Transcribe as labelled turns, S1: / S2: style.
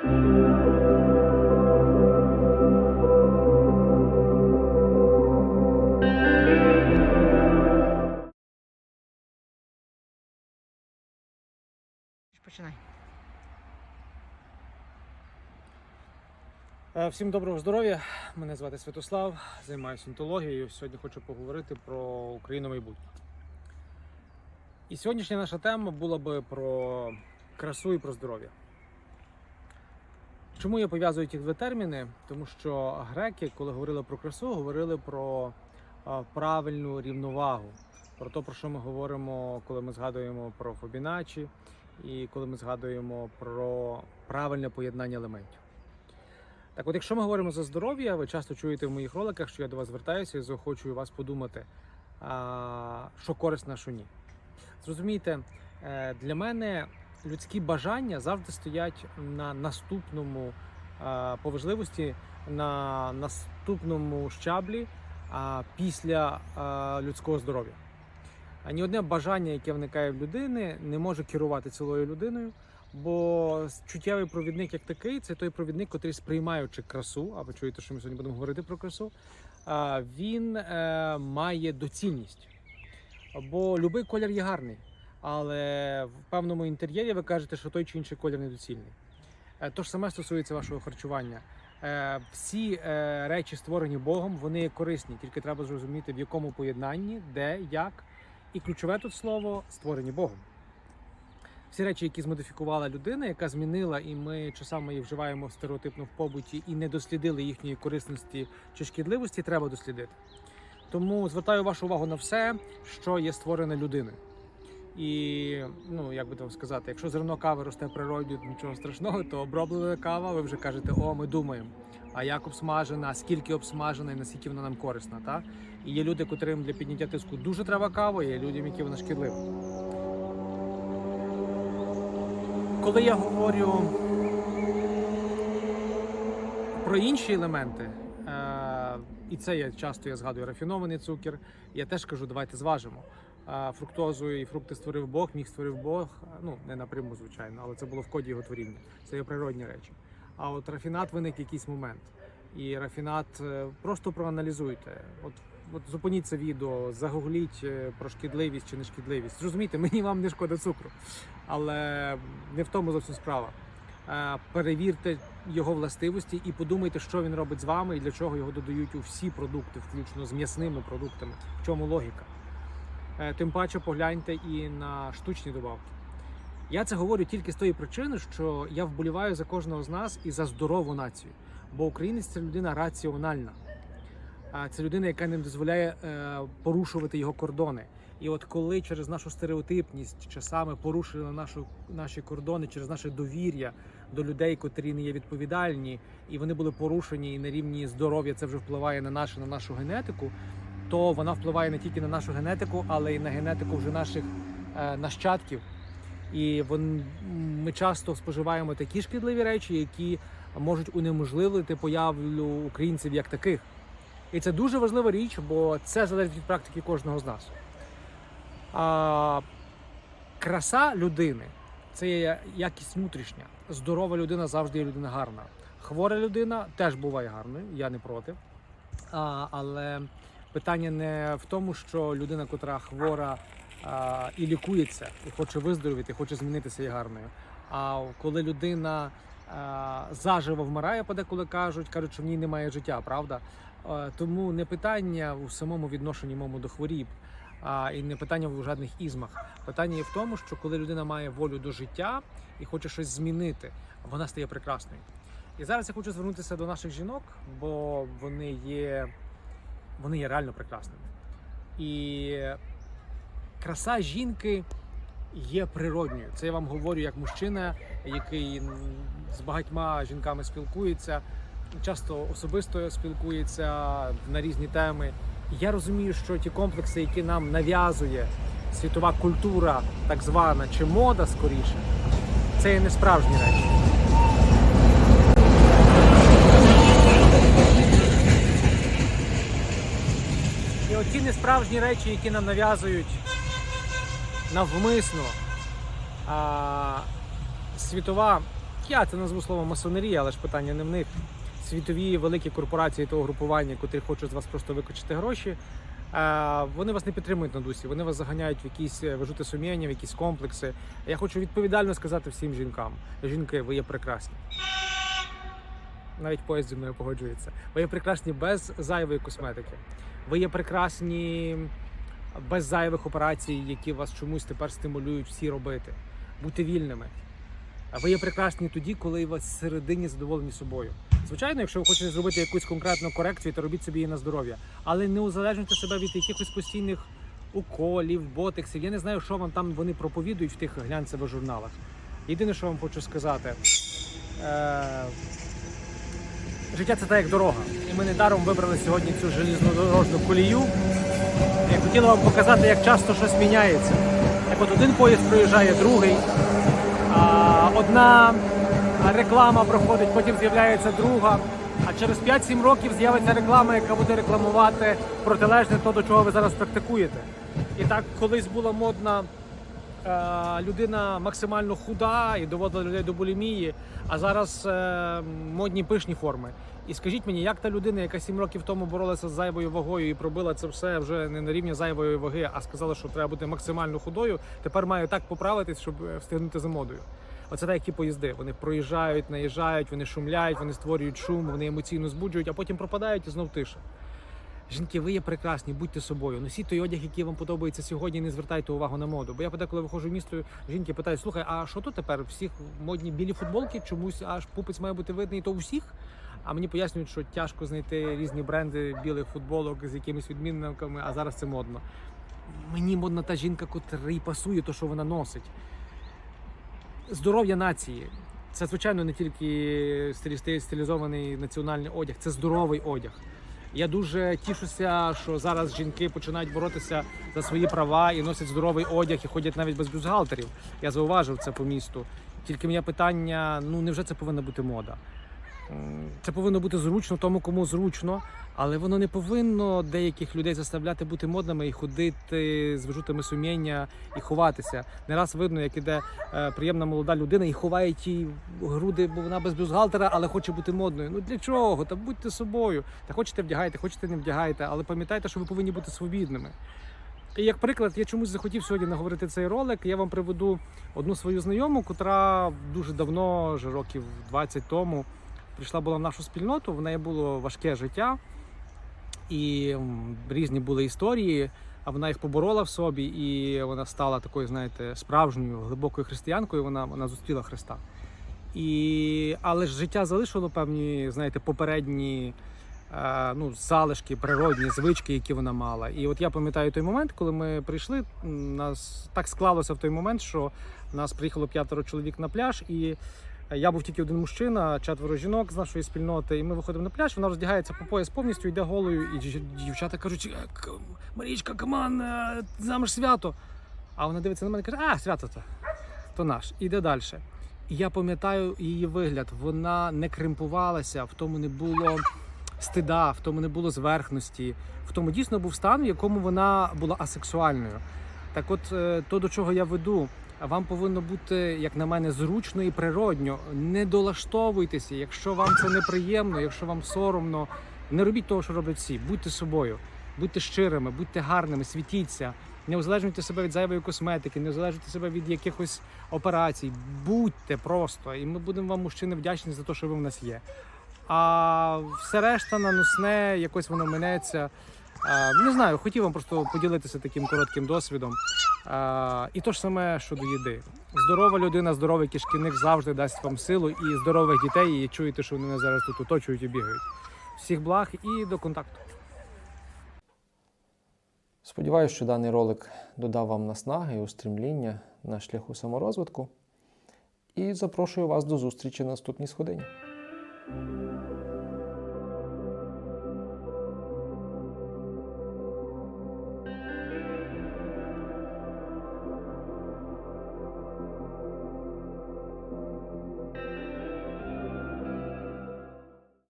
S1: Починай.
S2: Е, Всім доброго здоров'я. Мене звати Святослав, займаюся онтологією. Сьогодні хочу поговорити про Україну майбутнє. І сьогоднішня наша тема була би про красу і про здоров'я. Чому я пов'язую ті два терміни? Тому що греки, коли говорили про красу, говорили про правильну рівновагу, про те, про що ми говоримо, коли ми згадуємо про Фобіначі і коли ми згадуємо про правильне поєднання елементів. Так, от, якщо ми говоримо за здоров'я, ви часто чуєте в моїх роликах, що я до вас звертаюся і заохочую вас подумати, що корисно, що ні. Зрозумійте, е, для мене людські бажання завжди стоять на наступному а, по важливості, на наступному щаблі після людського здоров'я. А ні одне бажання, яке виникає в людини, не може керувати цілою людиною. Бо чуттєвий провідник як такий, це той провідник, який сприймаючи красу, а ви чуєте, що ми сьогодні будемо говорити про красу, він е, має доцільність. Бо будь-який колір є гарний, але в певному інтер'єрі ви кажете, що той чи інший колір недоцільний. Е, То ж саме стосується вашого харчування. Е, Всі е, речі, створені Богом, вони корисні, тільки треба зрозуміти, в якому поєднанні, де, як. І ключове тут слово створені Богом всі речі, які змодифікувала людина, яка змінила, і ми часами її вживаємо стереотипно в побуті і не дослідили їхньої корисності чи шкідливості, треба дослідити. Тому звертаю вашу увагу на все, що є створене людиною. І ну як би там сказати, якщо зерно кави росте в природі, нічого страшного, то оброблена кава, ви вже кажете, о, ми думаємо. А як обсмажена, скільки обсмажена і наскільки вона нам корисна. Та? І є люди, котрим для підняття тиску дуже треба кава, є людям, які вона шкідлива. Коли я говорю про інші елементи, е, і це я часто я згадую рафінований цукер, я теж кажу, давайте зважимо. Фруктозу і фрукти створив Бог, міг створив Бог. Ну не напряму, звичайно, але це було в коді його творіння. Це є природні речі. А от рафінат виник якийсь момент. І рафінат е, просто проаналізуйте. От, от зупиніть це відео, загугліть е, про шкідливість чи нешкідливість. Зрозумійте, мені вам не шкода цукру, але не в тому зовсім справа. Е, Перевірте його властивості і подумайте, що він робить з вами і для чого його додають у всі продукти, включно з м'ясними продуктами. В чому логіка? Е, Тим паче погляньте і на штучні добавки. Я це говорю тільки з тої причини, що я вболіваю за кожного з нас і за здорову націю. Бо українець це людина раціональна. Це людина, яка не дозволяє е, порушувати його кордони. І от коли через нашу стереотипність часами порушили нашу, наші кордони через наше довір'я до людей, котрі не є відповідальні, і вони були порушені і на рівні здоров'я це вже впливає на нашу, на нашу генетику, то вона впливає не тільки на нашу генетику, але й на генетику вже наших е, нащадків. І вон, ми часто споживаємо такі шкідливі речі, які можуть унеможливити появлю українців як таких. І це дуже важлива річ, бо це залежить від практики кожного з нас. А, краса людини це є якість внутрішня. Здорова людина завжди є людина гарна. Хвора людина теж буває гарною, я не проти. А, але питання не в тому, що людина, котра хвора а, і лікується, і хоче виздоровіти, хоче змінитися є гарною. А коли людина а, заживо вмирає, подеколи кажуть, кажуть, що в ній немає життя, правда? Е, Тому не питання у самому відношенні моєму до хворіб, а і не питання в жодних ізмах. Питання є в тому, що коли людина має волю до життя і хоче щось змінити, вона стає прекрасною. І зараз я хочу звернутися до наших жінок, бо вони є, вони є реально прекрасними. І краса жінки є природньою. Це я вам говорю як мужчина, який з багатьма жінками спілкується, часто особисто спілкується на різні теми. Я розумію, що ті комплекси, які нам нав'язує світова культура, так звана, чи мода скоріше, це є не справжні речі. Оті несправжні речі, які нам нав'язують навмисно а, світова Я це назву словом масонерія, але ж питання не в них. Світові великі корпорації того групування, котрі хочуть з вас просто викочити гроші. Вони вас не підтримують на дусі, вони вас заганяють в якісь е, вижути сумління, в якісь комплекси. Я хочу відповідально сказати всім жінкам: жінки, ви є прекрасні. Навіть поїзд зі мною погоджується. Ви є прекрасні без зайвої косметики. Ви є прекрасні без зайвих операцій, які вас чомусь тепер стимулюють всі робити. Бути вільними. Ви є прекрасні тоді, коли ви всередині задоволені собою. Звичайно, якщо ви хочете зробити якусь конкретну корекцію, то робіть собі її на здоров'я. Але не узалежнюйте себе від якихось постійних уколів, ботексів. Я не знаю, що вам там вони проповідують в тих глянцевих журналах. Єдине, що вам хочу сказати. Е- Життя це так як дорога. І ми недаром вибрали сьогодні цю желізнодорожну колію. Я хотіла вам показати, як часто щось міняється. Як от один поїзд проїжджає, другий. Одна реклама проходить, потім з'являється друга. А через 5-7 років з'явиться реклама, яка буде рекламувати протилежне то, до чого ви зараз практикуєте. І так колись була модна людина максимально худа і доводила людей до булімії, а зараз е, модні пишні форми. І скажіть мені, як та людина, яка 7 років тому боролася з зайвою вагою і пробила це все вже не на рівні зайвої ваги, а сказала, що треба бути максимально худою, тепер має так поправитись, щоб е, встигнути за модою. Оце так, які поїзди. Вони проїжджають, наїжджають, вони шумляють, вони створюють шум, вони емоційно збуджують, а потім пропадають і знов тиша. Жінки, ви є прекрасні, будьте собою. Носіть той одяг, який вам подобається сьогодні, не звертайте увагу на моду. Бо я подеколи виходжу в місто, жінки питають, слухай, а що тут тепер? Всіх модні білі футболки, чомусь аж пупець має бути видний, то у всіх. А мені пояснюють, що тяжко знайти різні бренди білих футболок з якимись відмінниками, а зараз це модно. Мені модна та жінка, котра пасує, то що вона носить. Здоров'я нації. Це, звичайно, не тільки стилізований національний одяг, це здоровий одяг. Я дуже тішуся, що зараз жінки починають боротися за свої права і носять здоровий одяг і ходять навіть без бюстгальтерів. Я зауважив це по місту. Тільки моє питання: ну невже це повинна бути мода? Це повинно бути зручно тому, кому зручно, але воно не повинно деяких людей заставляти бути модними і ходити з вижутими сумління і ховатися. Не раз видно, як іде е, приємна молода людина і ховає ті груди, бо вона без бюстгальтера, але хоче бути модною. Ну для чого? Та будьте собою. Та хочете вдягайте, хочете не вдягайте, але пам'ятайте, що ви повинні бути свобідними. І як приклад, я чомусь захотів сьогодні наговорити цей ролик. Я вам приведу одну свою знайому, котра дуже давно, вже років 20 тому, прийшла була в нашу спільноту. В неї було важке життя, і різні були історії. А вона їх поборола в собі, і вона стала такою, знаєте, справжньою глибокою християнкою. Вона, вона зустріла Христа. І, але ж життя залишило певні, знаєте, попередні е, ну, залишки, природні звички, які вона мала. І от я пам'ятаю той момент, коли ми прийшли. Нас так склалося в той момент, що нас приїхало п'ятеро чоловік на пляж, і я був тільки один мужчина, четверо жінок з нашої спільноти. І ми виходимо на пляж. Вона роздягається по пояс повністю, йде голою, і дівчата кажуть: «Е, Марічка, каман, е, нам ж свято. А вона дивиться на мене і каже: А, свято то, то наш. І йде далі. І я пам'ятаю її вигляд. Вона не кримпувалася, в тому не було стида, в тому не було зверхності, в тому дійсно був стан, в якому вона була асексуальною. Так, от е, то, до чого я веду, вам повинно бути, як на мене, зручно і природньо. Не долаштовуйтеся, якщо вам це неприємно, якщо вам соромно, не робіть того, що роблять всі. Будьте собою, будьте щирими, будьте гарними, світіться. Не узалежнюйте себе від зайвої косметики, не узалежнюйте себе від якихось операцій. Будьте просто, і ми будемо вам, мужчини, вдячні за те, що ви в нас є. А все решта наносне, якось воно минеться. Не знаю, хотів вам просто поділитися таким коротким досвідом. І то ж саме щодо їди. Здорова людина, здоровий кишківник завжди дасть вам силу і здорових дітей. І чуєте, що вони зараз тут оточують і бігають. Всіх благ і до контакту.
S3: Сподіваюся, що даний ролик додав вам наснаги і устремління на шляху саморозвитку. І запрошую вас до зустрічі на наступній сходині.